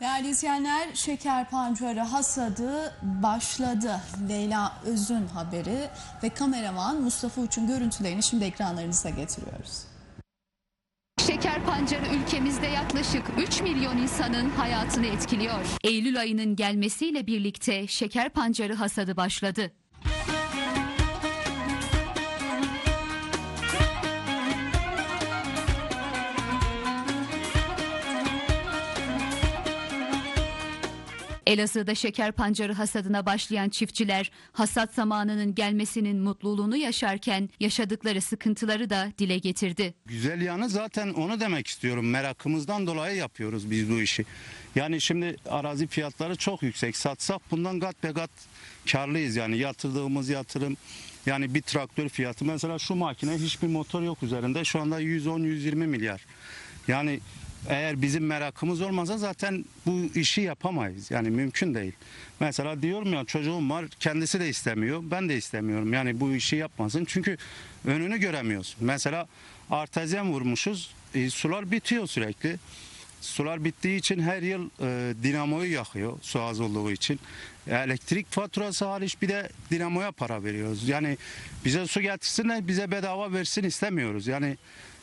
Değerli izleyenler, şeker pancarı hasadı başladı. Leyla Öz'ün haberi ve kameraman Mustafa Uç'un görüntülerini şimdi ekranlarınıza getiriyoruz. Şeker pancarı ülkemizde yaklaşık 3 milyon insanın hayatını etkiliyor. Eylül ayının gelmesiyle birlikte şeker pancarı hasadı başladı. Elazığ'da şeker pancarı hasadına başlayan çiftçiler hasat zamanının gelmesinin mutluluğunu yaşarken yaşadıkları sıkıntıları da dile getirdi. Güzel yanı zaten onu demek istiyorum. Merakımızdan dolayı yapıyoruz biz bu işi. Yani şimdi arazi fiyatları çok yüksek. Satsak bundan kat be kat karlıyız yani yatırdığımız yatırım. Yani bir traktör fiyatı mesela şu makine hiçbir motor yok üzerinde. Şu anda 110-120 milyar. Yani eğer bizim merakımız olmasa zaten bu işi yapamayız. Yani mümkün değil. Mesela diyorum ya çocuğum var kendisi de istemiyor. Ben de istemiyorum. Yani bu işi yapmasın. Çünkü önünü göremiyorsun. Mesela artezyen vurmuşuz. e, sular bitiyor sürekli. Sular bittiği için her yıl e, dinamoyu yakıyor su az olduğu için. Elektrik faturası hariç bir de dinamoya para veriyoruz. Yani bize su getirsinler bize bedava versin istemiyoruz. Yani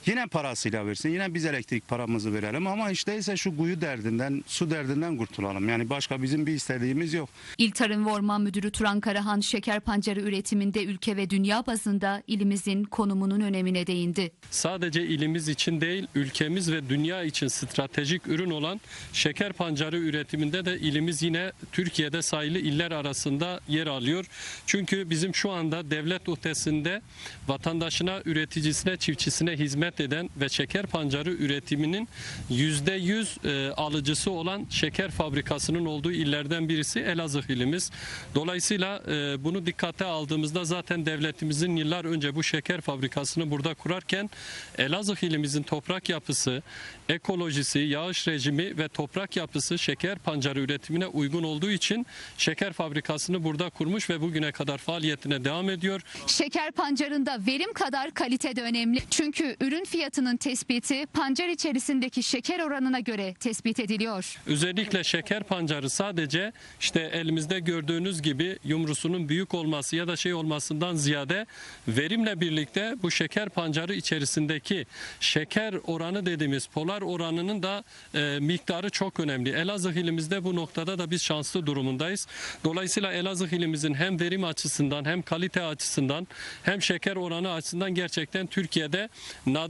yine parasıyla versin yine biz elektrik paramızı verelim ama hiç değilse şu kuyu derdinden su derdinden kurtulalım. Yani başka bizim bir istediğimiz yok. İl Tarım ve Orman Müdürü Turan Karahan şeker pancarı üretiminde ülke ve dünya bazında ilimizin konumunun önemine değindi. sadece ilimiz için değil ülkemiz ve dünya için stratejik ürün olan şeker pancarı üretiminde de ilimiz yine Türkiye'de sayılı iller arasında yer alıyor. Çünkü bizim şu anda devlet ötesinde vatandaşına, üreticisine, çiftçisine hizmet eden ve şeker pancarı üretiminin %100 e, alıcısı olan şeker fabrikasının olduğu illerden birisi Elazığ ilimiz. Dolayısıyla e, bunu dikkate aldığımızda zaten devletimizin yıllar önce bu şeker fabrikasını burada kurarken Elazığ ilimizin toprak yapısı, ekolojisi, yağış rejimi ve toprak yapısı şeker pancarı üretimine uygun olduğu için şeker fabrikasını burada kurmuş ve bugüne kadar faaliyetine devam ediyor. Şeker pancarında verim kadar kalite de önemli. Çünkü ürün fiyatının tespiti pancar içerisindeki şeker oranına göre tespit ediliyor. Özellikle şeker pancarı sadece işte elimizde gördüğünüz gibi yumrusunun büyük olması ya da şey olmasından ziyade verimle birlikte bu şeker pancarı içerisindeki şeker oranı dediğimiz polar oranının da e, miktarı çok önemli. Elazığ ilimizde bu noktada da biz şanslı durumundayız. Dolayısıyla Elazığ ilimizin hem verim açısından hem kalite açısından hem şeker oranı açısından gerçekten Türkiye'de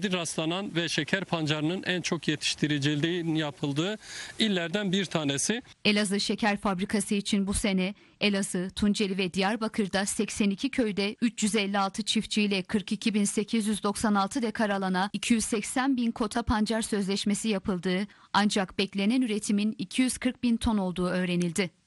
nadir rastlanan ve şeker pancarının en çok yetiştiriciliğin yapıldığı illerden bir tanesi. Elazığ Şeker Fabrikası için bu sene Elazığ, Tunceli ve Diyarbakır'da 82 köyde 356 çiftçiyle 42.896 dekar alana 280 bin kota pancar sözleşmesi yapıldığı ancak beklenen üretimin 240 bin ton olduğu öğrenildi.